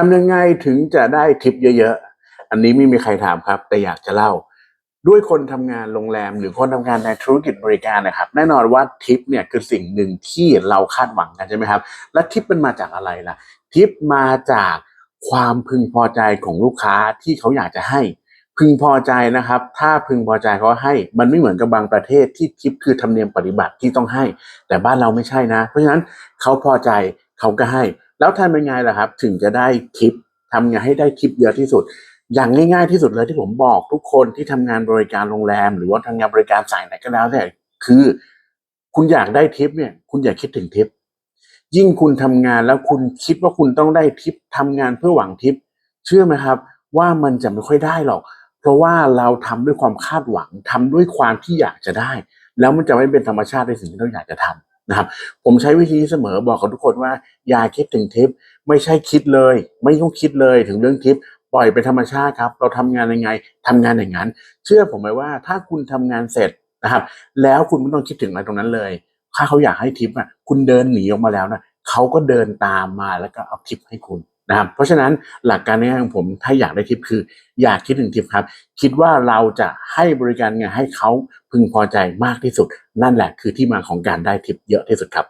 ทำยังไงถึงจะได้ทิปเยอะๆ อันนี้ไม่มีใครถามครับ แต่อยากจะเล่า ด้วยคนทำงานโรงแรมหรือคนทำงานในธุรกิจบริการนะครับ แน่นอนว่าทิปเนี่ยคือสิ่งหนึ่งที่เราคาดหวังกันใช่ไหมครับ และทิปมันมาจากอะไรล่ะ ทิปมาจากความพึงพอใจของลูกค้าที่เขาอยากจะให้ พึงพอใจนะครับ ถ้าพึงพอใจเขาให้ มันไม่เหมือนกับบางประเทศที่ทิปคือธรรมเนียมปฏิบัติที่ต้องให้ แต่บ้านเราไม่ใช่นะ เพราะฉะนั้นเขาพอใจเขาก็ให้ แล้วทำยังไงล่ะครับ ถึงจะได้ทิปทำไงให้ได้ทิปเยอะที่สุด อย่างง่ายๆที่สุดเลยที่ผมบอกทุกคนที่ทำงานบริการโรงแรม หรือว่าทำงานบริการสายไหนก็แล้วแต่คือ คุณอยากได้ทิปเนี่ย คุณอย่าคิดถึงทิปยิ่งคุณทำงานแล้วคุณคิดว่าคุณต้องได้ทิปทำงานเพื่อหวังทิปเชื่อไหมครับ ว่ามันจะไม่ค่อยได้หรอก เพราะว่าเราทำด้วยความคาดหวังทำด้วยความที่อยากจะได้ แล้วมันจะไม่เป็นธรรมชาติในสิ่งที่เราอยากจะทำ นะครับ ผมใช้วิธีเสมอบอกกับทุกคนว่าอย่าคิดถึงทิป ไม่ใช่คิดเลย ไม่ต้องคิดเลยถึงเรื่องทิป ปล่อยเป็นธรรมชาติครับ เราทำงานยังไงทำงานอย่างนั้น เชื่อผมไหมว่าถ้าคุณทำงานเสร็จนะครับ แล้วคุณไม่ต้องคิดถึงอะไรตรงนั้นเลย ถ้าเขาอยากให้ทิปอะคุณเดินหนีออกมาแล้วนะเขาก็เดินตามมาแล้วก็เอาทิปให้คุณ นะครับเพราะฉะนั้นหลักการง่ายของผมถ้าอยากได้ทิปคือ อยากคิดถึงทิปครับ คิดว่าเราจะให้บริการไงให้เขาพึงพอใจมากที่สุด นั่นแหละคือที่มาของการได้ทิปเยอะที่สุดครับ